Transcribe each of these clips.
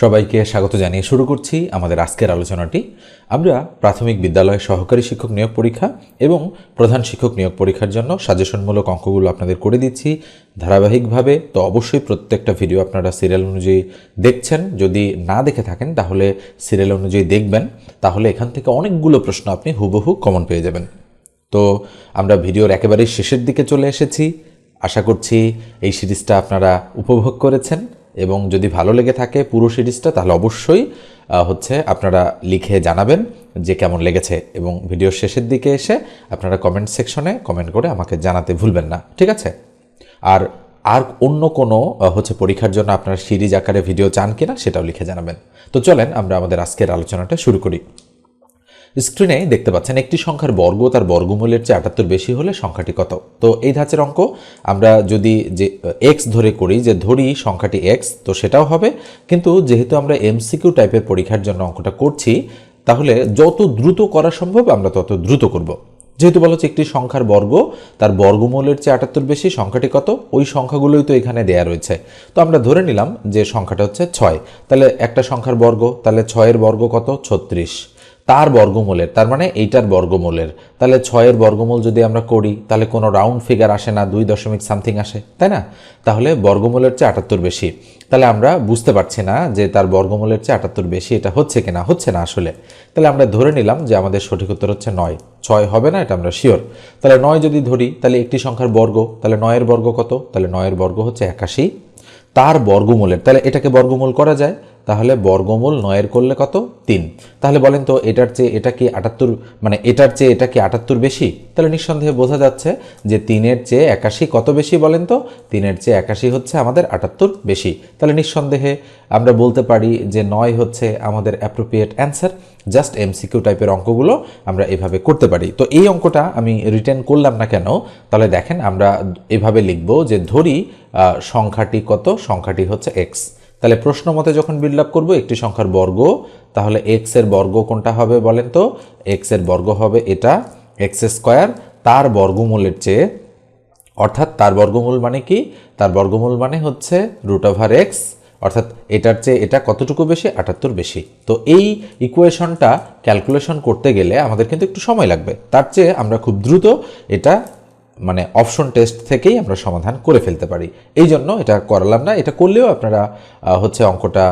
সবাইকে স্বাগত জানিয়ে শুরু করছি আমাদের আজকের আলোচনাটি। আমরা প্রাথমিক বিদ্যালয়ে সহকারী শিক্ষক নিয়োগ পরীক্ষা এবং প্রধান শিক্ষক নিয়োগ পরীক্ষার জন্য সাজেশনমূলক অঙ্কগুলো আপনাদের করে দিচ্ছি। ধারাবাহিকভাবে তো অবশ্যই প্রত্যেকটা ভিডিও আপনারা সিরিয়াল অনুযায়ী দেখছেন। যদি না দেখে থাকেন, তাহলে সিরিয়াল অনুযায়ী দেখবেন। তাহলে এখান থেকে অনেকগুলো প্রশ্ন আপনি হুবহু কমন পেয়ে যাবেন। তো আমরা ভিডিওর একেবারেই শেষের দিকে চলে এসেছি। আশা করছি এই সিরিজটা আপনারা উপভোগ করেছেন। এবং যদি ভালো লেগে থাকে পুরো সিরিজটা, তাহলে অবশ্যই হচ্ছে আপনারা লিখে জানাবেন যে কেমন লেগেছে। এবং ভিডিওর শেষের দিকে এসে আপনারা কমেন্ট সেকশনে কমেন্ট করে আমাকে জানাতে ভুলবেন না, ঠিক আছে? আর আর অন্য কোনো হচ্ছে পরীক্ষার জন্য আপনারা সিরিজ আকারে ভিডিও চান কিনা সেটাও লিখে জানাবেন। তো চলেন আমরা আমাদের আজকের আলোচনাটা শুরু করি। স্ক্রিনে দেখতে পাচ্ছেন একটি সংখ্যার বর্গ, তার বর্গমূলের চেয়ে আটাত্তর বেশি হলে সংখ্যাটি কত? তো এই ধাঁচের অঙ্ক আমরা যদি যে এক্স ধরে করি, যে ধরি সংখ্যাটি এক্স তো সেটাও হবে। কিন্তু যেহেতু আমরা এমসিকিউ টাইপের পরীক্ষার জন্য অঙ্কটা করছি, তাহলে যত দ্রুত করা সম্ভব আমরা তত দ্রুত করব। যেহেতু বলা হচ্ছে একটি সংখ্যার বর্গ, তার বর্গমূলের চেয়ে আটাত্তর বেশি, সংখ্যাটি কত? ওই সংখ্যাগুলোই তো এখানে দেয়া রয়েছে। তো আমরা ধরে নিলাম যে সংখ্যাটা হচ্ছে ছয়। তাহলে একটা সংখ্যার বর্গ, তাহলে ছয়ের বর্গ কত? ছত্রিশ। তার বর্গমূলের, তার মানে এইটার বর্গমূলের। তাহলে ছয়ের বর্গমূল যদি আমরা করি, তাহলে কোনো রাউন্ড ফিগার আসে না, দুই দশমিক সামথিং আসে, তাই না? তাহলে বর্গমূলের চেয়ে আটাত্তর বেশি। তাহলে আমরা বুঝতে পারছি না যে তার বর্গমূলের চেয়ে আটাত্তর বেশি এটা হচ্ছে কিনা, হচ্ছে না আসলে। তাহলে আমরা ধরে নিলাম যে আমাদের সঠিক উত্তর হচ্ছে নয়। ছয় হবে না, এটা আমরা শিওর তাহলে নয় যদি ধরি, তাহলে একটি সংখ্যার বর্গ, তাহলে নয়ের বর্গ কত? তাহলে নয়ের বর্গ হচ্ছে একাশি। তার বর্গমূলের, তাহলে এটাকে বর্গমূল করা যায়। তাহলে বর্গমূল নয়ের করলে কত? তিন। তাহলে বলেন তো, এটার চেয়ে এটা কি আটাত্তর মানে এটার চেয়ে এটা কি আটাত্তর বেশি? তাহলে নিঃসন্দেহে বোঝা যাচ্ছে যে তিনের চেয়ে একাশি কত বেশি বলেন তো? তিনের চেয়ে একাশি হচ্ছে আমাদের আটাত্তর বেশি। তাহলে নিঃসন্দেহে আমরা বলতে পারি যে নয় হচ্ছে আমাদের অ্যাপ্রোপ্রিয়েট অ্যান্সার জাস্ট এমসিকিউ টাইপের অঙ্কগুলো আমরা এভাবে করতে পারি। তো এই অঙ্কটা আমি রিটার্ন করলাম না কেন? তাহলে দেখেন আমরা এভাবে লিখব যে ধরি সংখ্যাটি কত? সংখ্যাটি হচ্ছে এক্স তাহলে প্রশ্ন মতে যখন বিল্ড আপ করব, একটি সংখ্যার বর্গ, তাহলে এক্সের বর্গ কোনটা হবে বলেন তো? এক্সের বর্গ হবে এটা এক্স স্কোয়ার তার বর্গমূলের চেয়ে, অর্থাৎ তার বর্গমূল মানে কি? তার বর্গমূল মানে হচ্ছে রুট ওভার এক্স অর্থাৎ এটার চেয়ে এটা কতটুকু বেশি? আটাত্তর বেশি। তো এই ইকুয়েশনটা ক্যালকুলেশন করতে গেলে আমাদের কিন্তু একটু সময় লাগবে। তার চেয়ে আমরা খুব দ্রুত এটা মানে অপশন টেস্ট থেকেই আমরা সমাধান করে ফেলতে পারি। এই জন্য এটা করালাম না, এটা করলেও আপনারা হচ্ছে অঙ্কটা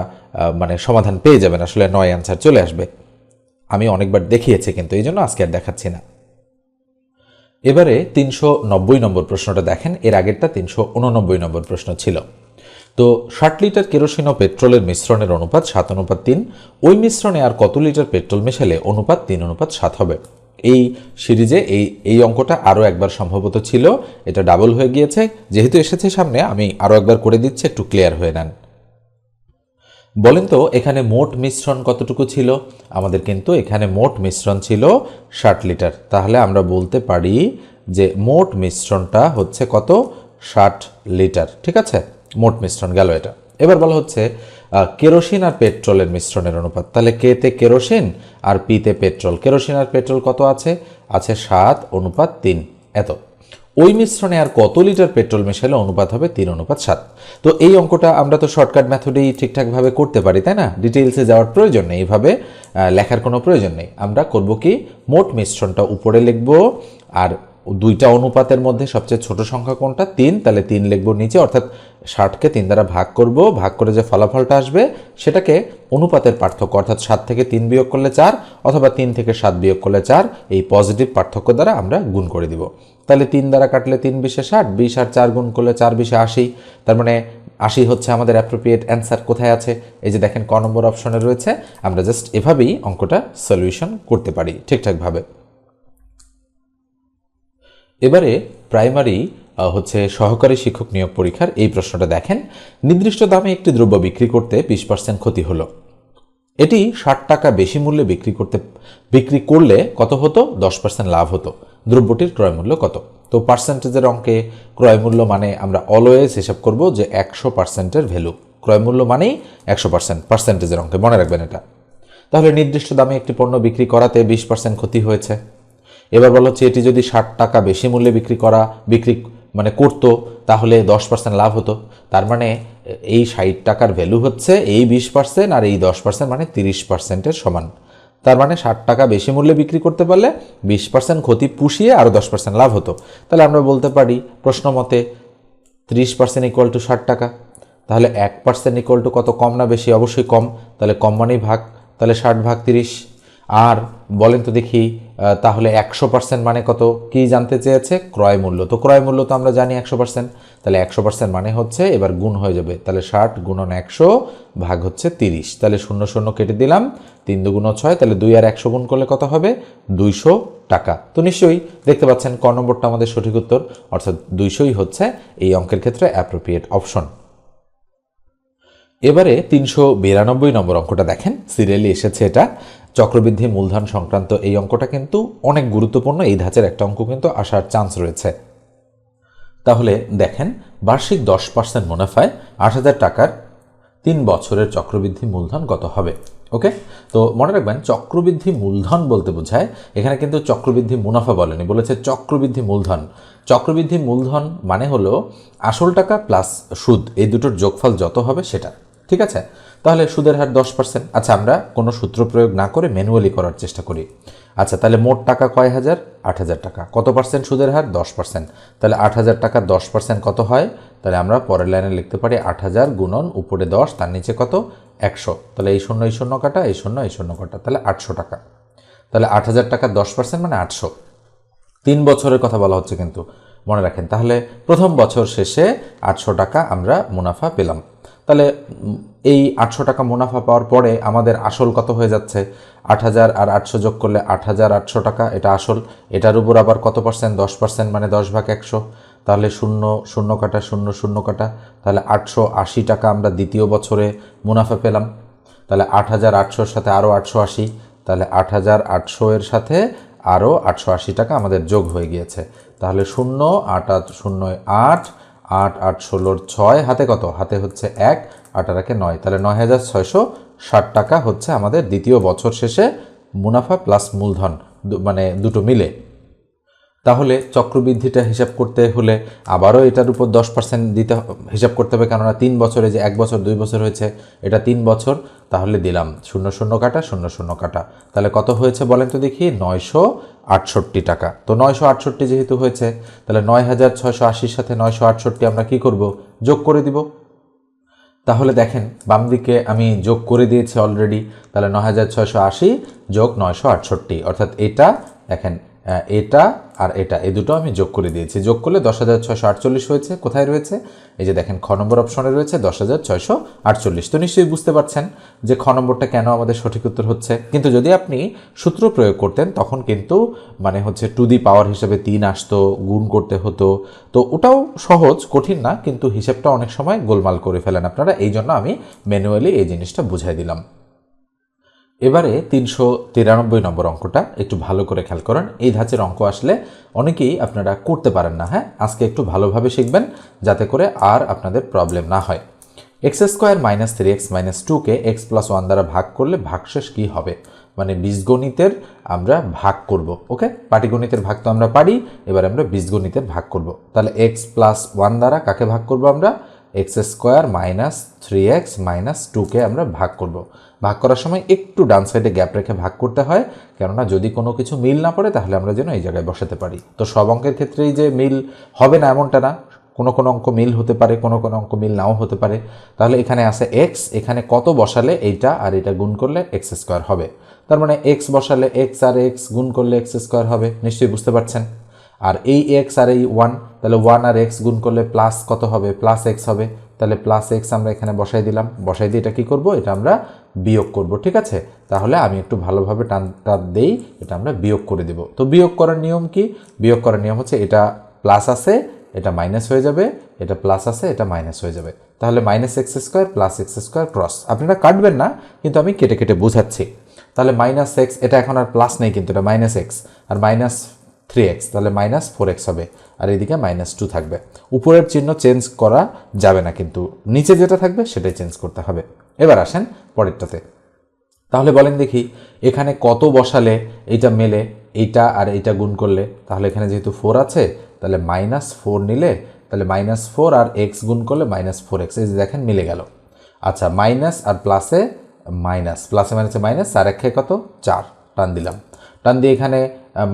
মানে সমাধান পেয়ে যাবেন। আসলে নয় অ্যান্সার চলে আসবে। আমি অনেকবার দেখিয়েছি কিন্তু এই জন্য আজকে আর দেখাচ্ছি না। এবারে তিনশো নব্বই নম্বর প্রশ্নটা দেখেন। এর আগেরটা তিনশো উননব্বই নম্বর প্রশ্ন ছিল। তো ষাট লিটার কেরোসিন ও পেট্রোলের মিশ্রণের অনুপাত সাত অনুপাত তিন। ওই মিশ্রণে আর কত লিটার পেট্রোল মেশালে অনুপাত তিন, অনুপাত সাত হবে? এই সিরিজে এই এই অঙ্কটা আরও একবার সম্ভবত ছিল। এটা ডাবল হয়ে গিয়েছে। যেহেতু এসেছে সামনে, আমি আরও একবার করে দিচ্ছি, একটু ক্লিয়ার হয়ে নেন। বলেন তো, এখানে মোট মিশ্রণ কতটুকু ছিল? আমাদের কিন্তু এখানে মোট মিশ্রণ ছিল ষাট লিটার। তাহলে আমরা বলতে পারি যে মোট মিশ্রণটা হচ্ছে কত? ষাট লিটার। ঠিক আছে? মোট মিশ্রণ গেল এটা। এবার বলা হচ্ছে কেরোসিন আর পেট্রোলের মিশ্রণের অনুপাত। তাহলে কেতে কেরোসিন আর পিতে পেট্রোল? কেরোসিন আর পেট্রোল কত আছে? আছে সাত, অনুপাত তিন। এত। ওই মিশ্রণে আর কত লিটার পেট্রোল মেশালে অনুপাত হবে? তিন, অনুপাত সাত। তো এই অঙ্কটা আমরা তো শর্টকাট মেথডেই ঠিকঠাকভাবে করতে পারি, তাই না? ডিটেলসে যাওয়ার প্রয়োজন নেই এইভাবে লেখার কোনো প্রয়োজন নেই। আমরা করব কি? মোট মিশ্রণটা উপরে লিখব আর দুইটা অনুপাতের মধ্যে সবচেয়ে ছোট সংখ্যা কোনটা? তিন। তাহলে তিন লিখব নিচে, অর্থাৎ ষাটকে তিন দ্বারা ভাগ করব। ভাগ করে যে ফলাফলটা আসবে, সেটাকে অনুপাতের পার্থক্য, অর্থাৎ সাত থেকে তিন বিয়োগ করলে চার, অথবা তিন থেকে সাত বিয়োগ করলে চার, এই পজিটিভ পার্থক্য দ্বারা আমরা গুণ করে দিব। তাহলে তিন দ্বারা কাটলে তিন বিশে ষাট, বিশ আর চার গুণ করলে চার বিশে আশি, তার মানে আশি হচ্ছে আমাদের অ্যাপ্রোপ্রিয়েট অ্যান্সার কোথায় আছে? এই যে দেখেন, ক নম্বর অপশনে রয়েছে। আমরা জাস্ট এভাবেই অঙ্কটা সলিউশন করতে পারি ঠিকঠাকভাবে। এবারে প্রাইমারি হচ্ছে সহকারী শিক্ষক নিয়োগ পরীক্ষার এই প্রশ্নটা দেখেন। নির্দিষ্ট দামে একটি দ্রব্য বিক্রি করতে বিশ পার্সেন্ট ক্ষতি হলো। এটি ষাট টাকা বেশি মূল্যে বিক্রি করতে, বিক্রি করলে কত হতো? দশ পার্সেন্ট লাভ হতো। দ্রব্যটির ক্রয় মূল্য কত? তো পার্সেন্টেজের অঙ্কে ক্রয় মূল্য মানে আমরা অলওয়েজ হিসাব করব যে একশো পার্সেন্টের ভ্যালু ক্রয় মূল্য মানেই একশো পার্সেন্ট পার্সেন্টেজের অঙ্কে। মনে রাখবেন এটা। তাহলে নির্দিষ্ট দামে একটি পণ্য বিক্রি করাতে বিশ পার্সেন্ট ক্ষতি হয়েছে। এবার বলা হচ্ছে এটি যদি ষাট টাকা বেশি মূল্যে বিক্রি করা, বিক্রি মানে করতো, তাহলে দশ পার্সেন্ট লাভ হতো। তার মানে এই ষাট টাকার ভ্যালু হচ্ছে এই বিশ পার্সেন্ট আর এই দশ পার্সেন্ট মানে তিরিশ পার্সেন্টের সমান। তার মানে ষাট টাকা বেশি মূল্যে বিক্রি করতে পারলে বিশ পার্সেন্ট ক্ষতি পুষিয়ে আরও দশ পার্সেন্ট লাভ হতো। তাহলে আমরা বলতে পারি, প্রশ্ন মতে ত্রিশ পার্সেন্ট ইকুয়াল টু ষাট টাকা। তাহলে এক পার্সেন্ট ইকুয়াল টু কত কম না বেশি? অবশ্যই কম। তাহলে কম মানেই ভাগ। তাহলে ষাট ভাগ তিরিশ। আর বলেন তো দেখি তাহলে একশো পার্সেন্ট মানে কত? কি জানতে চেয়েছে? ক্রয় মূল্য। তো ক্রয় মূল্য তো আমরা জানি একশো পার্সেন্ট তাহলে একশো পার্সেন্ট মানে হচ্ছে এবার গুণ হয়ে যাবে। তাহলে ষাট গুণন একশো ভাগ হচ্ছে তিরিশ। তাহলে শূন্য শূন্য কেটে দিলাম, তিন দুগুণ ছয়, তাহলে দুই আর একশো গুণ করলে কত হবে? দুইশো টাকা। তো নিশ্চয়ই দেখতে পাচ্ছেন ক নম্বরটা আমাদের সঠিক উত্তর, অর্থাৎ দুইশোই হচ্ছে এই অঙ্কের ক্ষেত্রে অ্যাপ্রোপ্রিয়েট অপশন এবারে তিনশো বিরানব্বই নম্বর অঙ্কটা দেখেন। সিরিয়ালি এসেছে এটা। চক্রবৃদ্ধি মূলধন সংক্রান্ত এই অঙ্কটা কিন্তু অনেক গুরুত্বপূর্ণ, এই ধাঁচের একটা অঙ্ক কিন্তু আসার চান্স রয়েছে। তাহলে দেখেন, বার্ষিক দশ পার্সেন্ট মুনাফায় আট হাজার টাকার তিন বছরের চক্রবৃদ্ধি মূলধন কত হবে? ওকে? তো মনে রাখবেন, চক্রবৃদ্ধি মূলধন বলতে বোঝায়, এখানে কিন্তু চক্রবৃদ্ধি মুনাফা বলেনি, বলেছে চক্রবৃদ্ধি মূলধন। চক্রবৃদ্ধি মূলধন মানে হলো আসল টাকা প্লাস সুদ, এই দুটোর যোগফল যত হবে সেটা। ঠিক আছে? তাহলে সুদের হার দশ পার্সেন্ট আচ্ছা আমরা কোনো সূত্র প্রয়োগ না করে ম্যানুয়ালি করার চেষ্টা করি। আচ্ছা তাহলে মোট টাকা কয় হাজার? আট হাজার টাকা। কত পার্সেন্ট সুদের হার? দশ পার্সেন্ট তাহলে আট হাজার টাকা দশ পার্সেন্ট কত হয়? তাহলে আমরা পরের লাইনে লিখতে পারি আট হাজার গুণন উপরে দশ, তার নিচে কত? একশো। তাহলে এই শূন্য এই শূন্য কাটা, এই শূন্য এই শূন্য কাটা। তাহলে আটশো টাকা। তাহলে আট হাজার টাকা দশ পার্সেন্ট মানে আটশো। তিন বছরের কথা বলা হচ্ছে কিন্তু। মনে রাখেন। তাহলে প্রথম বছর শেষে আটশো টাকা আমরা মুনাফা পেলাম। তাহলে এই আটশো টাকা মুনাফা পাওয়ার পরে আমাদের আসল কত হয়ে যাচ্ছে? আট হাজার আর আটশো যোগ করলে আট হাজার আটশো টাকা, এটা আসল। এটার উপর আবার কত পার্সেন্ট দশ পার্সেন্ট মানে দশ ভাগ একশো। তাহলে শূন্য শূন্য কাটা, শূন্য শূন্য কাটা। তাহলে আটশো আশি টাকা আমরা দ্বিতীয় বছরে মুনাফা পেলাম। তাহলে আট হাজার আটশোর সাথে আরও আটশো আশি। তাহলে আট হাজার আটশো এর সাথে আরও আটশো আশি টাকা আমাদের যোগ হয়ে গিয়েছে। তাহলে শূন্য, আট আট, শূন্য আট আট আট ষোলোর ছয়, হাতে কত? হাতে হচ্ছে এক, আট আর একে নয়। তাহলে নয় হাজার ছয়শো ষাট টাকা হচ্ছে আমাদের দ্বিতীয় বছর শেষে মুনাফা প্লাস মূলধন মানে দুটো মিলে। তাহলে চক্রবৃদ্ধিটা হিসাব করতে হলে আবারও এটার উপর দশ পার্সেন্ট দিতে হিসাব করতে হবে। কেননা তিন বছরে যে এক বছর, দুই বছর হয়েছে, এটা তিন বছর, তাহলে দিলাম শূন্য শূন্য কাটা, শূন্য শূন্য কাটা। তাহলে কত হয়েছে বলেন তো দেখি? নয়শো আটষট্টি টাকা। তো নয়শো আটষট্টি যেহেতু হয়েছে, তাহলে নয় হাজার ছয়শো আশির সাথে নয়শো আটষট্টি আমরা কি করব? যোগ করে দিব। তাহলে দেখেন, বাম দিকে আমি যোগ করে দিয়েছি অলরেডি তাহলে নয় হাজার ছয়শো আশি যোগ নয়শো আটষট্টি। অর্থাৎ এটা, দেখেন এটা আর এটা, এই দুটো আমি যোগ করে দিয়েছি। যোগ করলে দশ হাজার ছয়শো আটচল্লিশ হয়েছে। কোথায় রয়েছে? এই যে দেখেন, খ নম্বর অপশনে রয়েছে দশ হাজার ছয়শো আটচল্লিশ। তো নিশ্চয়ই বুঝতে পারছেন যে খ নম্বরটা কেন আমাদের সঠিক উত্তর হচ্ছে। কিন্তু যদি আপনি সূত্র প্রয়োগ করতেন, তখন কিন্তু মানে হচ্ছে টু দি পাওয়ার হিসেবে তিন আসতো, গুণ করতে হতো। তো ওটাও সহজ, কঠিন না, কিন্তু হিসেবটা অনেক সময় গোলমাল করে ফেলেন আপনারা। এই জন্য আমি ম্যানুয়ালি এই জিনিসটা বুঝাই দিলাম। এবারে তিনশো তিরানব্বই নম্বর অঙ্কটা একটু ভালো করে খেয়াল করেন। এই ধাঁচের অঙ্ক আসলে অনেকেই আপনারা করতে পারেন না হ্যাঁ? আজকে একটু ভালোভাবে শিখবেন যাতে করে আর আপনাদের প্রবলেম না হয়। X square minus three X minus টুকে এক্স প্লাস ওয়ান দ্বারা ভাগ করলে ভাগশেষ কী হবে? মানে বীজগণিতের আমরা ভাগ করব, ওকে? পাটিগণিতের ভাগ তো আমরা পারি, এবার আমরা বীজগণিতের ভাগ করব। তাহলে এক্স প্লাস ওয়ান দ্বারা কাকে ভাগ করব আমরা? X square minus three X minus টুকে আমরা ভাগ করব। ভাগ করার সময় একটু ডান সাইডে গ্যাপ রেখে ভাগ করতে হয়। কেননা যদি কোনো কিছু মিল না পড়ে, তাহলে আমরা যেন এই জায়গায় বসাতে পারি। তো সব অঙ্কের ক্ষেত্রেই যে মিল হবে না এমনটা না। কোনো কোনো অঙ্ক মিল হতে পারে, কোনো কোনো অঙ্ক মিল নাও হতে পারে। তাহলে এখানে আছে এক্স এখানে কত বসালে এইটা আর এটা গুণ করলে এক্স স্কোয়ার হবে। তার মানে এক্স বসালে এক্স আর এক্স গুণ করলে এক্স স্কোয়ার হবে। নিশ্চয়ই বুঝতে পারছেন? আর এই এক্স আর এই ওয়ান তাহলে ওয়ান আর এক্স গুণ করলে প্লাস কত হবে? প্লাস এক্স হবে। তাহলে প্লাস এক্স আমরা এখানে বসাই দিলাম। বসাই দিয়ে এটা কী করব? এটা আমরা বিয়োগ করব, ঠিক আছে? তাহলে আমি একটু ভালোভাবে টান টান দেই, এটা আমরা বিয়োগ করে দেব। তো বিয়োগ করার নিয়ম কি? বিয়োগ করার নিয়ম হচ্ছে এটা প্লাস আছে, এটা মাইনাস হয়ে যাবে, এটা প্লাস আছে, এটা মাইনাস হয়ে যাবে। তাহলে minus X square plus X square cross আপনারা কাটবেন না, কিন্তু আমি কেটে কেটে বোঝাচ্ছি। তাহলে মাইনাস এক্স এটা এখন আর প্লাস নেই কিন্তু, এটা মাইনাস এক্স আর মাইনাস থ্রি এক্স তাহলে মাইনাস ফোর এক্স হবে। আর এদিকে মাইনাস টু থাকবে। উপরের চিহ্ন চেঞ্জ করা যাবে না কিন্তু, নিচে যেটা থাকবে সেটাই চেঞ্জ করতে হবে। এবার আসেন পরেরটাতে। তাহলে বলেন দেখি, এখানে কত বসালে এইটা মেলে এইটা আর এইটা গুণ করলে? তাহলে এখানে যেহেতু ফোর আছে, তাহলে মাইনাস ফোর নিলে, তাহলে মাইনাস ফোর আর এক্স গুণ করলে মাইনাস ফোর এক্স এই যে দেখেন, মিলে গেল। আচ্ছা মাইনাস আর প্লাসে মাইনাস প্লাসে মাইনাসে মাইনাস চার একে কত? চার। টান দিলাম। টান দিয়ে এখানে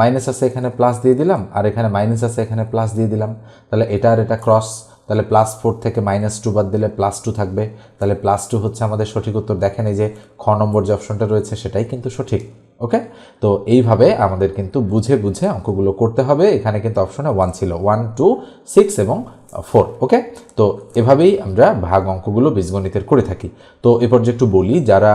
মাইনাস আছে এখানে প্লাস দিয়ে দিলাম, আর এখানে মাইনাস আছে এখানে প্লাস দিয়ে দিলাম। তাহলে এটা আর এটা ক্রস তাহলে প্লাস ফোর থেকে মাইনাস টু বাদ দিলে প্লাস টু থাকবে। তাহলে প্লাস টু হচ্ছে আমাদের সঠিক উত্তর। দেখেন এই যে খ নম্বর যে অপশনটা রয়েছে সেটাই কিন্তু সঠিক ওকে তো এইভাবে আমাদের কিন্তু বুঝে বুঝে অঙ্কগুলো করতে হবে। এখানে কিন্তু অপশনে ওয়ান ছিল। ওয়ান টু সিক্স এবং ফোর ওকে তো এভাবেই আমরা ভাগ অঙ্কগুলো বীজগণিতের করে থাকি। তো এরপর যে একটু বলি, যারা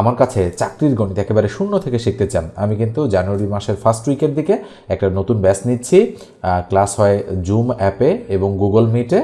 আমার কাছে চাকরির গণিত একেবারে শূন্য থেকে শিখতে চান, আমি কিন্তু জানুয়ারি মাসের ফার্স্ট উইকের দিকে একটা নতুন ব্যাচ নিচ্ছি। ক্লাস হয় জুম অ্যাপে এবং গুগল মিটে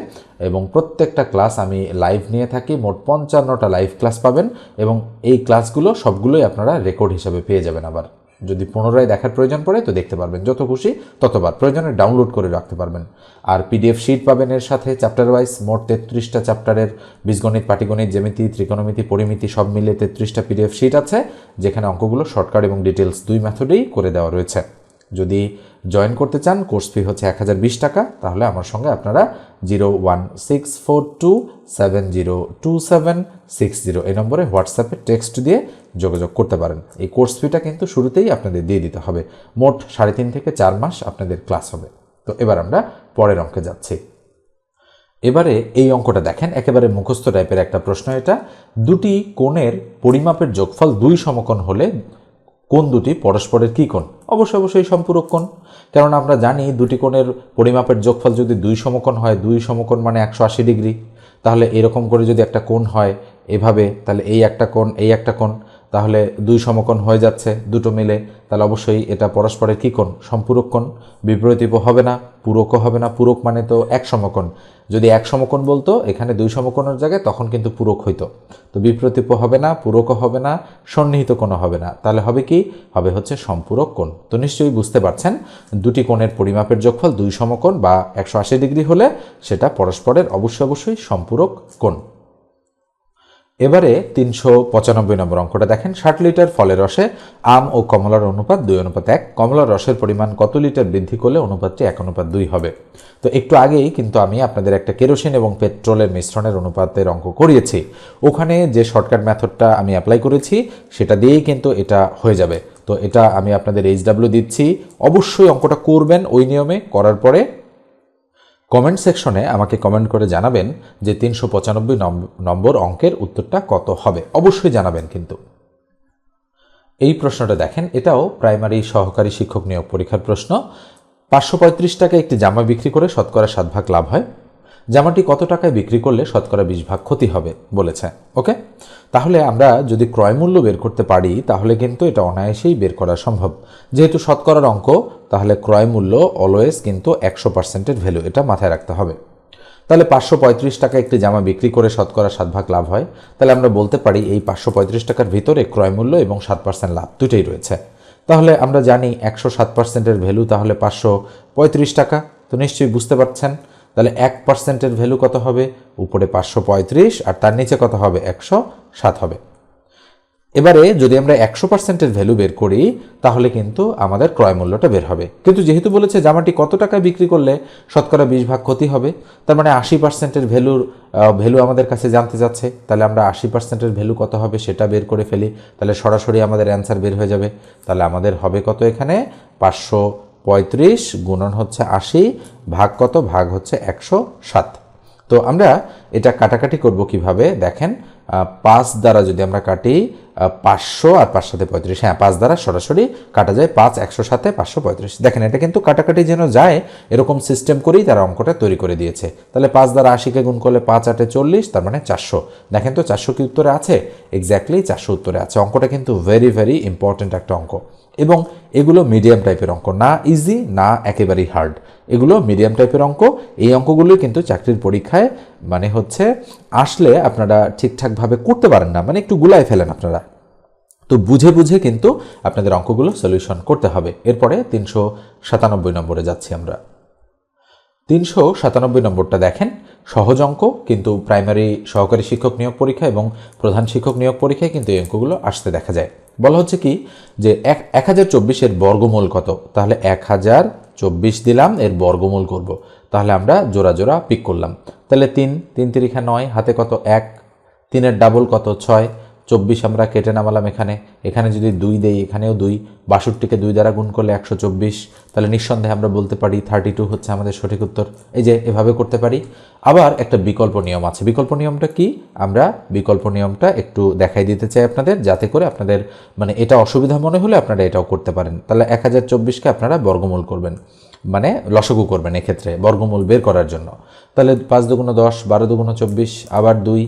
এবং প্রত্যেকটা ক্লাস আমি লাইভ নিয়ে থাকি। মোট পঞ্চান্নটা লাইভ ক্লাস পাবেন এবং এই ক্লাসগুলো সবগুলোই আপনারা রেকর্ড হিসাবে পেয়ে যাবেন আবার। যদি পুনরায় দেখার প্রয়োজন পড়ে, তো দেখতে পারবেন। যত খুশি ততবার। প্রয়োজনে ডাউনলোড করে রাখতে পারবেন। আর পিডিএফ শিট পাবেন এর সাথে। চ্যাপ্টার ওয়াইজ মোট তেত্রিশটা চ্যাপ্টারের বীজগণিত, পাটিগণিত, জ্যামিতি, ত্রিকোণমিতি, পরিমিতি, সব মিলে তেত্রিশটা পিডিএফ শিট আছে, যেখানে অঙ্কগুলো শর্টকাট এবং ডিটেলস দুই মেথডেই করে দেওয়া রয়েছে। যদি জয়েন করতে চান কোর্স ফি হচ্ছে এক হাজার বিশ টাকা, তাহলে আমার সঙ্গে আপনারা zero one six four two seven zero two seven six zero এই নম্বরে হোয়াটসঅ্যাপে টেক্সট দিয়ে যোগাযোগ করতে পারেন। এই কোর্স ফিটা কিন্তু শুরুতেই আপনাদের দিয়ে দিতে হবে। মোট সাড়ে তিন থেকে চার মাস আপনাদের ক্লাস হবে। তো এবার আমরা পরের অঙ্কে যাচ্ছি। এবারে এই অঙ্কটা দেখেন, একেবারে মুখস্থ টাইপের একটা প্রশ্ন এটা। দুটি কোণের পরিমাপের যোগফল দুই সমকোণ হলে কোন দুটি? পরস্পরের কী কোণ? অবশ্যই অবশ্যই সম্পূরক কোণ। কেননা আমরা জানি দুটি কোণের পরিমাপের যোগফল যদি দুই সমকোণ হয়, দুই সমকোণ মানে একশো আশি ডিগ্রি। তাহলে এরকম করে যদি একটা কোণ হয় এভাবে, তাহলে এই একটা কোণ, এই একটা কোণ। তাহলে দুই সমকোণ হয়ে যাচ্ছে, দুটো মিলে। তাহলে অবশ্যই এটা পরস্পরের কী কোণ? সম্পূরক কোণ। বিপরীতও হবে না, পূরকও হবে না। পূরক মানে তো এক সমকোণ। যদি এক সমকোণ বলতো, এখানে দুই সমকোণের জায়গায়, তখন কিন্তু পূরক হইতো। তো বিপ্রতীপ হবে না, পূরকও হবে না, সন্নিহিত কোনো হবে না। তাহলে হবে কি? হবে হচ্ছে সম্পূরক কোণ। তো নিশ্চয়ই বুঝতে পারছেন, দুটি কোণের পরিমাপের যোগফল দুই সমকোণ বা একশো আশি ডিগ্রি হলে সেটা পরস্পরের অবশ্যই অবশ্যই সম্পূরক কোণ। এবারে তিনশো পঁচানব্বই নম্বর অঙ্কটা দেখেন, ষাট লিটার ফলের রসে আম ও কমলার অনুপাত দুই, অনুপাত এক। কমলার রসের পরিমাণ কত লিটার বৃদ্ধি করলে অনুপাতটি এক, অনুপাত দুই হবে? তো একটু আগেই কিন্তু আমি আপনাদের একটা কেরোসিন এবং পেট্রোলের মিশ্রণের অনুপাতের অঙ্ক করিয়েছি। ওখানে যে শর্টকাট মেথডটা আমি অ্যাপ্লাই করেছি, সেটা দিয়েই কিন্তু এটা হয়ে যাবে। তো এটা আমি আপনাদের এইচডাব্লিউ দিচ্ছি। অবশ্যই অঙ্কটা করবেন ওই নিয়মে, করার পরে কমেন্ট সেকশনে আমাকে কমেন্ট করে জানাবেন যে তিনশো পঁচানব্বই নম্বর অঙ্কের উত্তরটা কত হবে। অবশ্যই জানাবেন কিন্তু। এই প্রশ্নটা দেখেন, এটাও প্রাইমারি সহকারী শিক্ষক নিয়োগ পরীক্ষার প্রশ্ন। পাঁচশো পঁয়ত্রিশ টাকায় একটি জামা বিক্রি করে শতকরা সাত ভাগ লাভ হয়। জামাটি কত টাকায় বিক্রি করলে শতকরা বিশ ভাগ ক্ষতি হবে বলেছে। ওকে? তাহলে আমরা যদি ক্রয় মূল্য বের করতে পারি, তাহলে কিন্তু এটা অনায়াসেই বের করা সম্ভব। যেহেতু শতকরার অঙ্ক, তাহলে ক্রয় মূল্য অলওয়েজ কিন্তু একশো পার্সেন্টের ভ্যালু এটা মাথায় রাখতে হবে। তাহলে পাঁচশো পঁয়ত্রিশ টাকা একটি জামা বিক্রি করে শতকরা সাত ভাগ লাভ হয়। তাহলে আমরা বলতে পারি এই পাঁচশো পঁয়ত্রিশ টাকার ভিতরে ক্রয় মূল্য এবং সাত পার্সেন্ট লাভ দুটোই রয়েছে। তাহলে আমরা জানি একশো সাত পার্সেন্টের ভ্যালু তাহলে পাঁচশো পঁয়ত্রিশ টাকা। তো নিশ্চয়ই বুঝতে পারছেন? তাহলে এক পার্সেন্টের ভ্যালু কত হবে? উপরে পাঁচশো পঁয়ত্রিশ আর তার নিচে কত হবে? একশো সাত হবে। এবারে যদি আমরা একশো পার্সেন্টের ভ্যালু বের করি, তাহলে কিন্তু আমাদের ক্রয় মূল্যটা বের হবে। কিন্তু যেহেতু বলেছে জামাটি কত টাকায় বিক্রি করলে শতকরা বিশ ভাগ ক্ষতি হবে, তার মানে আশি পার্সেন্টের ভ্যালুর ভ্যালু আমাদের কাছে জানতে যাচ্ছে, তাহলে আমরা আশি পার্সেন্টের ভ্যালু কত হবে সেটা বের করে ফেলি, তাহলে সরাসরি আমাদের অ্যান্সার বের হয়ে যাবে। তাহলে আমাদের হবে কত এখানে? পাঁচশো পঁয়ত্রিশ গুণন হচ্ছে আশি, ভাগ কত? ভাগ হচ্ছে একশো সাত। তো আমরা এটা কাটাকাটি করব কীভাবে? দেখেন পাঁচ দ্বারা যদি আমরা কাটি পাঁচশো আর পাঁচ সাথে পঁয়ত্রিশ। হ্যাঁ পাঁচ দ্বারা সরাসরি কাটা যায় পাঁচ একশো সাথে পাঁচশো পঁয়ত্রিশ। দেখেন, এটা কিন্তু কাটাকাটি যেন যায়, এরকম সিস্টেম করেই তারা অঙ্কটা তৈরি করে দিয়েছে। তাহলে পাঁচ দ্বারা আশিকে গুণ করলে পাঁচ, আটে চল্লিশ, তার মানে চারশো। দেখেন তো, চারশো কি উত্তরে আছে? এক্স্যাক্টলি চারশো উত্তরে আছে। অঙ্কটা কিন্তু ভেরি ভেরি ইম্পর্ট্যান্ট একটা অঙ্ক। এবং এগুলো মিডিয়াম টাইপের অঙ্ক। না ইজি না একেবারেই হার্ড এগুলো মিডিয়াম টাইপের অঙ্ক। এই অঙ্কগুলোই কিন্তু চাকরির পরীক্ষায় মানে হচ্ছে আসলে আপনারা ঠিকঠাকভাবে করতে পারেন না। মানে একটু গুলায় ফেলেন আপনারা। তো বুঝে বুঝে কিন্তু আপনাদের অঙ্কগুলো সলিউশন করতে হবে। এরপরে তিনশো সাতানব্বই নম্বরে যাচ্ছি আমরা। তিনশো সাতানব্বই নম্বরটা দেখেন। সহজ অঙ্ক, কিন্তু প্রাইমারি সহকারী শিক্ষক নিয়োগ পরীক্ষা এবং প্রধান শিক্ষক নিয়োগ পরীক্ষায় কিন্তু এই অঙ্কগুলো আসতে দেখা যায়। বলা হচ্ছে কি যে এক এক হাজার চব্বিশের বর্গমূল কত? তাহলে এক হাজার চব্বিশ দিলাম, এর বর্গমূল করব। তাহলে আমরা জোড়া জোড়া পিক করলাম। তাহলে তিন তিন তিরিখা নয়, হাতে কত? এক। তিনের ডাবল কত? ছয়। চব্বিশ আমরা কেটে নামালাম এখানে। এখানে যদি দুই দেই, এখানেও দুই। বাষট্টিকে দুই দ্বারা গুণ করলে একশো চব্বিশ। তাহলে নিঃসন্দেহে আমরা বলতে পারি থার্টি টু হচ্ছে আমাদের সঠিক উত্তর। এই যে, এভাবে করতে পারি। আবার একটা বিকল্প নিয়ম আছে। বিকল্প নিয়মটা কি? আমরা বিকল্প নিয়মটা একটু দেখাই দিতে চাই আপনাদের, যাতে করে আপনাদের মানে এটা অসুবিধা মনে হলে আপনারা এটাও করতে পারেন। তাহলে এক হাজার চব্বিশকে আপনারা বর্গমূল করবেন। মানে লসগু করবেন এক্ষেত্রে, বর্গমূল বের করার জন্য। তাহলে পাঁচ দুগুণ দশ, বারো দুগুণ চব্বিশ, আবার দুই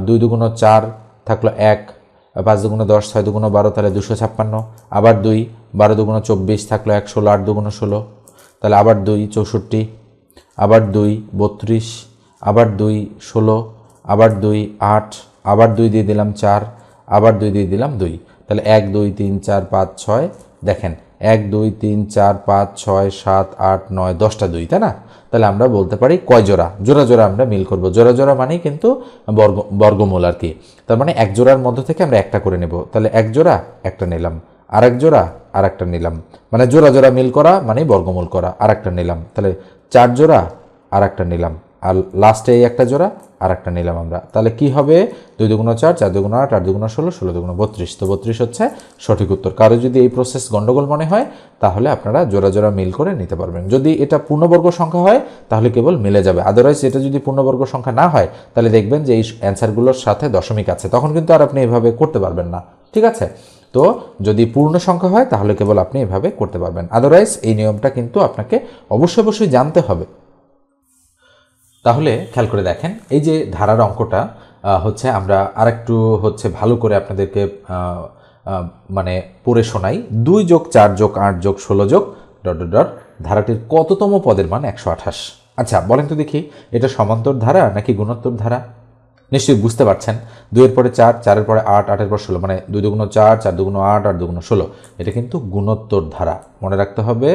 দুই দুগুণ চার থাকল এক, পাঁচ দুগুণ দশ, ছয় দুগুণ বারো, তাহলে দুশো ছাপ্পান্ন। আবার দুই, বারো দুগুণ চব্বিশ থাকল এক, ষোলো, আট দুগুণ ষোলো। তাহলে আবার দুই, চৌষট্টি। আবার দুই, বত্রিশ। আবার দুই, ষোলো। আবার দুই, আট। আবার দুই দিয়ে দিলাম চার। আবার দুই দিয়ে দিলাম দুই। তাহলে এক, দুই, তিন, চার, পাঁচ, ছয়। দেখেন এক, দুই, তিন, চার, পাঁচ, ছয়, সাত, আট, নয়, দশটা দুই, তাই না? তাহলে আমরা বলতে পারি কয় জোড়া? জোড়া জোড়া আমরা মিল করব। জোড়া জোড়া মানেই কিন্তু বর্গ, বর্গমূল আর কি। তার মানে এক জোড়ার মধ্য থেকে আমরা একটা করে নেব। তাহলে এক জোড়া, একটা নিলাম। আর এক জোড়া আর একটা নিলাম। মানে জোড়া জোড়া মিল করা মানে বর্গমূল করা। আর একটা নিলাম। তাহলে চার জোড়া আর একটা নিলাম। আর লাস্টে এই একটা জোড়া, আর একটা নিলাম আমরা। তাহলে কি হবে? দুই দুগুণ চার চার দুগুণ আট আট দুগুণ ষোলো ষোলো দুগুণ বত্রিশ। তো বত্রিশ হচ্ছে সঠিক উত্তর। কারও যদি এই প্রসেস গন্ডগোল মনে হয়, তাহলে আপনারা জোড়া জোড়া মিল করে নিতে পারবেন। যদি এটা পূর্ণবর্গ সংখ্যা হয়, তাহলে কেবল মিলে যাবে। আদারওয়াইজ এটা যদি পূর্ণবর্গ সংখ্যা না হয়, তাহলে দেখবেন যে এই অ্যান্সারগুলোর সাথে দশমিক আছে। তখন কিন্তু আর আপনি এভাবে করতে পারবেন না। ঠিক আছে? তো যদি পূর্ণ সংখ্যা হয়, তাহলে কেবল আপনি এভাবে করতে পারবেন। আদারওয়াইজ এই নিয়মটা কিন্তু আপনাকে অবশ্যই অবশ্যই জানতে হবে। তাহলে খেয়াল করে দেখেন, এই যে ধারার অঙ্কটা হচ্ছে আমরা আরেকটু হচ্ছে ভালো করে আপনাদেরকে মানে পড়ে শোনাই। দুই যোগ চার যোগ আট যোগ ষোলো যোগ ডট ডট ডট, ধারাটির কততম পদের মান একশো আঠাশ? আচ্ছা বলেন তো দেখি, এটা সমান্তর ধারা নাকি গুণোত্তর ধারা? নিশ্চয়ই বুঝতে পারছেন। দুইয়ের পরে চার, চারের পরে আট, আটের পর ষোলো মানে দুই দুগুণ চার চার দুগুণ আট আট দুগুণ ষোলো। এটা কিন্তু গুণোত্তর ধারা। মনে রাখতে হবে,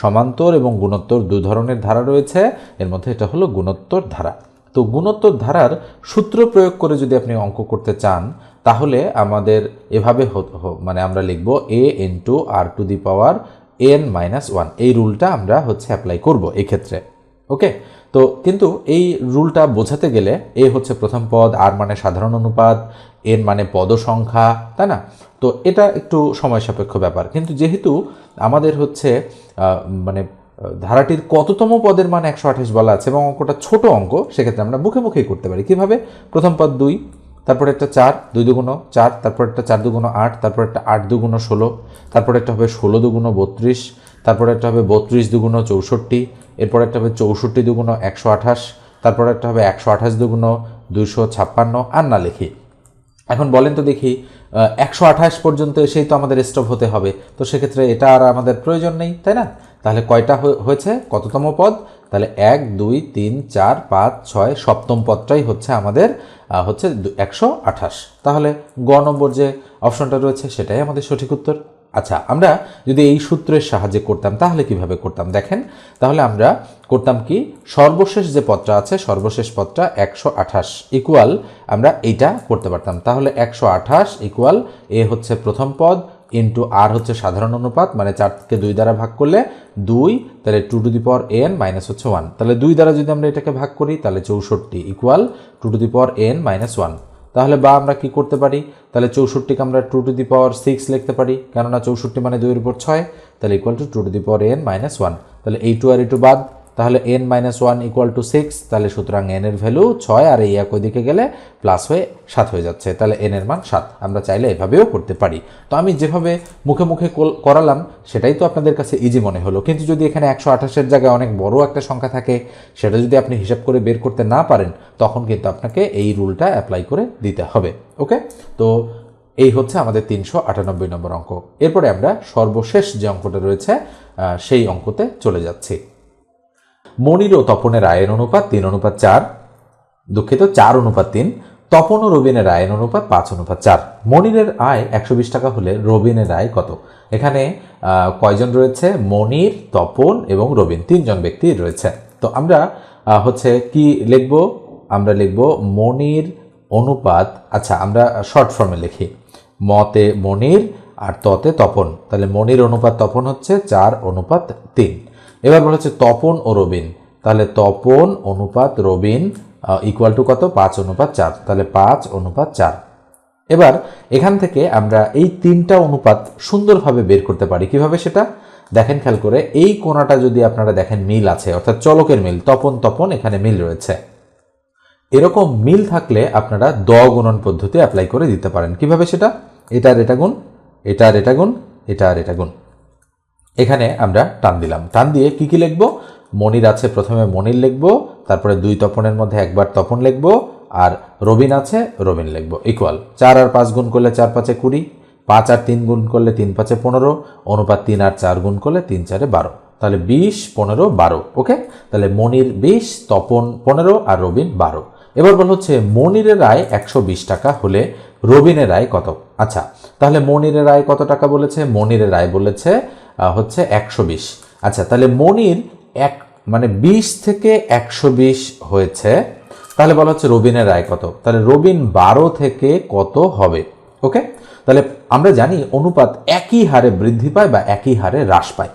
সমান্তর এবং গুণোত্তর দু ধরনের ধারা রয়েছে। এর মধ্যে এটা হলো গুণোত্তর ধারা। তো গুণোত্তর ধারার সূত্র প্রয়োগ করে যদি আপনি অঙ্ক করতে চান, তাহলে আমাদের এভাবে মানে আমরা লিখব A N two R to the power N minus one এই রুলটা আমরা হচ্ছে অ্যাপ্লাই করব এই ক্ষেত্রে ওকে তো কিন্তু এই রুলটা বোঝাতে গেলে এ হচ্ছে প্রথম পদ, আর মানে সাধারণ অনুপাত এর মানে পদ সংখ্যা তাই না? তো এটা একটু সময় সাপেক্ষ ব্যাপার। কিন্তু যেহেতু আমাদের হচ্ছে মানে ধারাটির কততম পদের মান একশো আঠাশ বলা আছে এবং অঙ্কটা ছোট অঙ্ক, সেক্ষেত্রে আমরা মুখে মুখেই করতে পারি। কীভাবে? প্রথম পদ দুই, তারপর একটা চার, দুই দুগুণ চার, তারপর একটা চার দুগুণ আট, তারপর একটা আট দুগুণ ষোলো, তারপর একটা হবে ষোলো দুগুণ বত্রিশ, তারপর একটা হবে বত্রিশ দুগুণ চৌষট্টি এরপর একটা হবে চৌষট্টি দুগুণ একশো আঠাশ, তারপর একটা হবে একশো আঠাশ দুগুণ দুইশো ছাপ্পান্ন আর না লিখি। এখন বলেন তো দেখি একশো আঠাশ পর্যন্ত এসেই তো আমাদের স্টপ হতে হবে। তো সেক্ষেত্রে এটা আর আমাদের প্রয়োজন নেই, তাই না? তাহলে কয়টা হয়ে- হয়েছে? কততম পদ? তাহলে এক, দুই, তিন, চার, পাঁচ, ছয়, সপ্তম পদটাই হচ্ছে আমাদের হচ্ছে একশো আঠাশ। তাহলে গ নম্বর যে অপশনটা রয়েছে, সেটাই আমাদের সঠিক উত্তর। আচ্ছা আমরা যদি এই সূত্রের সাহায্যে করতাম, তাহলে কীভাবে করতাম? দেখেন, তাহলে আমরা করতাম কি? সর্বশেষ যে পদটা আছে, সর্বশেষ পদটা একশো আঠাশ ইকুয়াল আমরা এইটা করতে পারতাম। তাহলে একশো আঠাশ ইকুয়াল এ হচ্ছে প্রথম পদ ইন্টু আর হচ্ছে সাধারণ অনুপাত মানে চারকে দুই দ্বারা ভাগ করলে দুই, তাহলে two to the power N minus হচ্ছে ওয়ান তাহলে দুই দ্বারা যদি আমরা এটাকে ভাগ করি, তাহলে চৌষট্টি equal to two the power n minus one তাহলে বা আমরা কি করতে পারি? তাহলে চৌষট্টিকে আমরা two to the power six লিখতে পারি। কেননা চৌষট্টি মানে দুইয়ের উপর ছয়, তাহলে equal to two to the power n minus one তাহলে এই টু আর এই টু বাদ। তাহলে n minus one equal to six তাহলে সুতরাং এন এর ভ্যালু ছয়, আর এই এক ওইদিকে গেলে প্লাস হয়ে সাত হয়ে যাচ্ছে, তাহলে এন এর মান সাত। আমরা চাইলে এভাবেও করতে পারি। তো আমি যেভাবে মুখে মুখে করালাম, সেটাই তো আপনাদের কাছে ইজি মনে হলো। কিন্তু যদি এখানে একশো আঠাশের জায়গায় অনেক বড় একটা সংখ্যা থাকে, সেটা যদি আপনি হিসাব করে বের করতে না পারেন, তখন কিন্তু আপনাকে এই রুলটা অ্যাপ্লাই করে দিতে হবে। ওকে? তো এই হচ্ছে আমাদের তিনশো আটানব্বই নম্বর অঙ্ক। এরপরে আমরা সর্বশেষ যে অঙ্কটা রয়েছে সেই অঙ্কতে চলে যাচ্ছি। মনির ও তপনের আয়ের অনুপাত তিন, অনুপাত চার। দুঃখিত, চার, অনুপাত তিন। তপন ও রবিনের আয়ের অনুপাত পাঁচ, অনুপাত চার। মনিরের আয় একশো বিশ টাকা হলে রবিনের আয় কত? এখানে কয়জন রয়েছে? মনির তপন এবং রবিন। তিনজন ব্যক্তি রয়েছে। তো আমরা হচ্ছে কি লিখব? আমরা লিখব মনির অনুপাত আচ্ছা আমরা শর্ট ফর্মে লিখি। মতে মনির আর ততে তপন। তাহলে মনির অনুপাত তপন হচ্ছে চার, অনুপাত তিন। এবার বলা হচ্ছে তপন ও রবিন। তাহলে তপন অনুপাত রবিন ইকুয়াল টু কত? পাঁচ অনুপাত চার। তাহলে পাঁচ অনুপাত চার। এবার এখান থেকে আমরা এই তিনটা অনুপাত সুন্দরভাবে বের করতে পারি। কীভাবে সেটা? দেখেন খেয়াল করে, এই কোণাটা যদি আপনারা দেখেন মিল আছে, অর্থাৎ চলকের মিল, তপন তপন এখানে মিল রয়েছে। এরকম মিল থাকলে আপনারা দ গুণন পদ্ধতি অ্যাপ্লাই করে দিতে পারেন। কীভাবে সেটা? এটার এটা গুণ এটার এটা গুণ, এটা আর এটা গুণ। এখানে আমরা টান দিলাম। টান দিয়ে কি কি লিখব? মনির আছে, প্রথমে মনির লিখব, তারপরে দুই তপনের মধ্যে একবার তপন লিখব, আর রবিন আছে, রবিন লিখব। ইকুয়াল চার আর পাঁচ গুণ করলে চার পাঁচে কুড়ি, পাঁচ আর তিন গুণ করলে তিন পাঁচে পনেরো, অনুপাত তিন আর চার গুণ করলে তিন চারে বারো। তাহলে বিশ, পনেরো, বারো ওকে তাহলে মনির বিশ, তপন পনেরো আর রবিন বারো। এবার বল হচ্ছে মনিরের রায় একশো বিশ টাকা হলে রবিনের রায় কত? আচ্ছা তাহলে মনিরের রায় কত টাকা বলেছে? মনিরের রায় বলেছে হচ্ছে একশো বিশ। আচ্ছা তাহলে মনির এক মানে বিশ থেকে একশো বিশ হয়েছে। তাহলে বলা হচ্ছে রবিনের রায় কত? তাহলে রবিন বারো থেকে কত হবে? ওকে? তাহলে আমরা জানি অনুপাত একই হারে বৃদ্ধি পায় বা একই হারে হ্রাস পায়।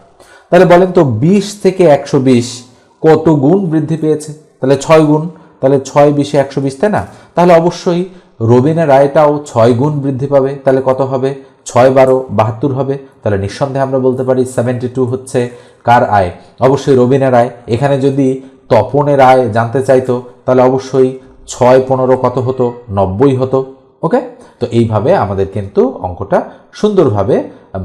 তাহলে বলেন তো বিশ থেকে একশো বিশ কত গুণ বৃদ্ধি পেয়েছে? তাহলে ছয় গুণ। তাহলে ছয় বিশে একশো বিশ, তাই না? তাহলে অবশ্যই রবিনের রায়টাও ছয় গুণ বৃদ্ধি পাবে। তাহলে কত হবে? ছয় বারো বাহাত্তর হবে, তাহলে নিঃসন্দেহে আমরা বলতে পারি সেভেন্টি টু হচ্ছে কার আয়? অবশ্যই রবিনের আয়। এখানে যদি তপনের আয় জানতে চাইতো, তাহলে অবশ্যই ছয় পনেরো কত হতো? নব্বই হতো, ওকে? তো এইভাবে আমাদের কিন্তু অঙ্কটা সুন্দরভাবে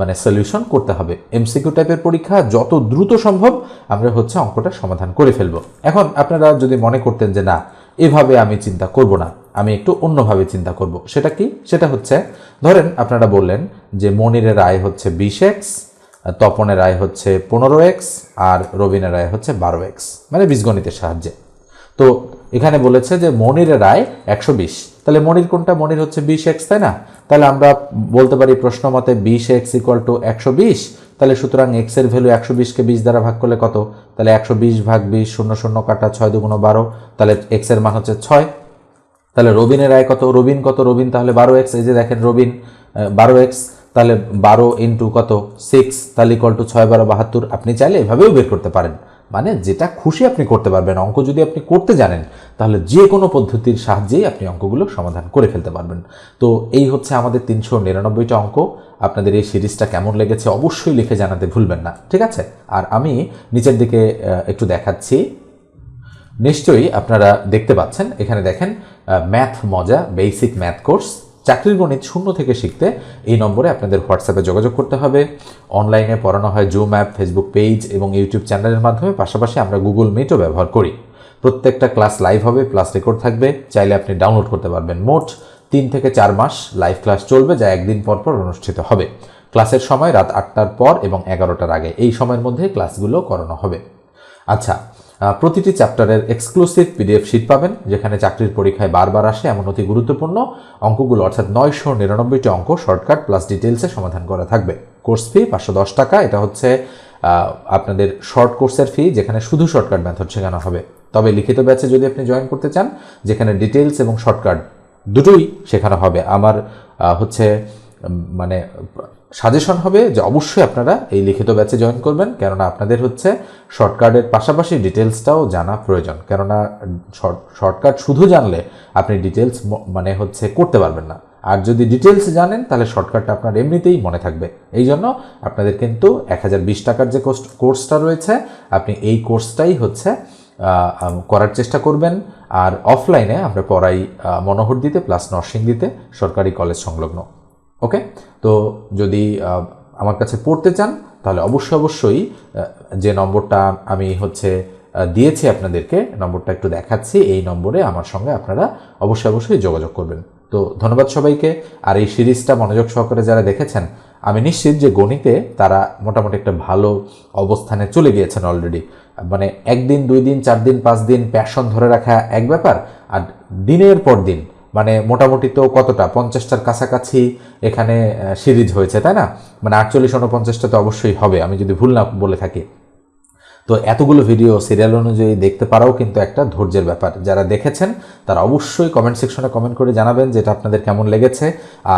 মানে সলিউশন করতে হবে। এমসিকিউ টাইপের পরীক্ষা যত দ্রুত সম্ভব আমরা হচ্ছে অঙ্কটা সমাধান করে ফেলব। এখন আপনারা যদি মনে করতেন যে না, এভাবে আমি চিন্তা করব না আমি একটু অন্যভাবে চিন্তা করব। সেটা কি? সেটা হচ্ছে, ধরেন আপনারা বললেন যে মনিরের আয় হচ্ছে বিশ এক্স তপনের আয় হচ্ছে পনেরো এক্স আর রবিনের আয় হচ্ছে বারো এক্স মানে বীজগণিতের সাহায্যে। তো এখানে বলেছে যে মনিরের রায় একশো বিশ। তাহলে মনির কোনটা? মনির হচ্ছে বিশ এক্স তাই না? তাহলে আমরা বলতে পারি প্রশ্ন মতে বিশ এক্স ইকুয়াল টু একশো বিশ, তাহলে সুতরাং এক্সের ভ্যালু একশো বিশকে বিশ দ্বারা ভাগ করলে কত? তাহলে একশো বিশ ভাগ বিশ, শূন্য শূন্য কাটা ছয় দুগুণ বারো, তাহলে এক্সের মান হচ্ছে ছয়। তাহলে রবিনের আয় কত? রবিন কত? রবিন তাহলে বারো এক্স। এই যে দেখেন রবিন বারো এক্স, তাহলে বারো ইন্টু কত? সিক্স, তাহলে ইকল টু ছয় বারো বাহাত্তর। আপনি চাইলে এভাবেও বের করতে পারেন। মানে যেটা খুশি আপনি করতে পারবেন, অঙ্ক যদি আপনি করতে জানেন, তাহলে যে কোনো পদ্ধতির সাহায্যেই আপনি অঙ্কগুলো সমাধান করে ফেলতে পারবেন। তো এই হচ্ছে আমাদের তিনশো নিরানব্বইটা অঙ্ক। আপনাদের এই সিরিজটা কেমন লেগেছে অবশ্যই লিখে জানাতে ভুলবেন না, ঠিক আছে? আর আমি নিচের দিকে একটু দেখাচ্ছি। নিশ্চয়ই আপনারা দেখতে পাচ্ছেন, এখানে দেখেন ম্যাথ মজা বেসিক ম্যাথ কোর্স চাকরির গণিত শূন্য থেকে শিখতে এই নম্বরে আপনাদের হোয়াটসঅ্যাপে যোগাযোগ করতে হবে। অনলাইনে পড়ানো হয় জুম অ্যাপ ফেসবুক পেজ এবং ইউটিউব চ্যানেলের মাধ্যমে, পাশাপাশি আমরা গুগল মিটও ব্যবহার করি। প্রত্যেকটা ক্লাস লাইভ হবে প্লাস রেকর্ড থাকবে। চাইলে আপনি ডাউনলোড করতে পারবেন। মোট তিন থেকে চার মাস লাইভ ক্লাস চলবে, যা একদিন পর পর অনুষ্ঠিত হবে। ক্লাসের সময় রাত আটটার পর এবং এগারোটার আগে, এই সময়ের মধ্যে ক্লাসগুলো করানো হবে। আচ্ছা প্রতিটি চ্যাপ্টারের এক্সক্লুসিভ পিডিএফ শিট পাবেন, যেখানে চাকরির পরীক্ষায় বারবার আসে এমন অতি গুরুত্বপূর্ণ অঙ্কগুলো, অর্থাৎ নয়শো নিরানব্বইটি অঙ্ক শর্টকাট প্লাস ডিটেলসে সমাধান করা থাকবে। কোর্স ফি পাঁচশো দশ টাকা, এটা হচ্ছে আপনাদের শর্ট কোর্সের ফি যেখানে শুধু শর্টকাট মেথড শেখানো হবে। তবে লিখিত ব্যাচে যদি আপনি জয়েন করতে চান, যেখানে ডিটেলস এবং শর্টকাট দুটোই শেখানো হবে। আমার হচ্ছে মানে সাজেশন হবে যে অবশ্যই আপনারা এই লিখিত ব্যাচে জয়েন করবেন, কেননা আপনাদের হচ্ছে শর্টকাটের পাশাপাশি ডিটেলসটাও জানা প্রয়োজন। কেননা শর্টকাট শুধু জানলে আপনি ডিটেলস মানে হচ্ছে করতে পারবেন না। আর যদি ডিটেলস জানেন, তাহলে শর্টকাটটা আপনার এমনিতেই মনে থাকবে। এই জন্য আপনাদের কিন্তু এক হাজার বিশ টাকার যে কোর্স কোর্সটা রয়েছে, আপনি এই কোর্সটাই হচ্ছে করার চেষ্টা করবেন। আর অফলাইনে আমরা পড়াই মনোহর দিতে প্লাস নরসিং দিতে সরকারি কলেজ সংলগ্ন। ওকে তো যদি আমার কাছে পড়তে চান, তাহলে অবশ্যই অবশ্যই যে নম্বরটা আমি হচ্ছে দিয়েছি আপনাদেরকে, নম্বরটা একটু দেখাচ্ছি, এই নম্বরে আমার সঙ্গে আপনারা অবশ্যই অবশ্যই যোগাযোগ করবেন। তো ধন্যবাদ সবাইকে। আর এই সিরিজটা মনোযোগ সহকারে যারা দেখেছেন, আমি নিশ্চিত যে গণিতে তারা মোটামুটি একটা ভালো অবস্থানে চলে গিয়েছেন অলরেডি মানে একদিন, দুই দিন, চার দিন, পাঁচ দিন প্যাশন ধরে রাখা এক ব্যাপার, আর দিনের পর দিন মানে মোটামুটি তো কতটা? পঞ্চাশটার কাছাকাছি এখানে সিরিজ হয়েছে, তাই না? মানে আটচল্লিশ উনপঞ্চাশটা তো অবশ্যই হবে, আমি যদি ভুল না বলে থাকি। তো এতগুলো ভিডিও সিরিয়াল অনুযায়ী দেখতে পারাও কিন্তু একটা ধৈর্যের ব্যাপার। যারা দেখেছেন, তারা অবশ্যই কমেন্ট সেকশনে কমেন্ট করে জানাবেন যেটা আপনাদের কেমন লেগেছে।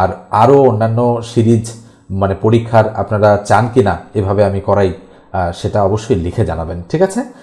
আর আরও অন্যান্য সিরিজ মানে পরীক্ষার আপনারা চান কি না এভাবে আমি করাই সেটা অবশ্যই লিখে জানাবেন, ঠিক আছে?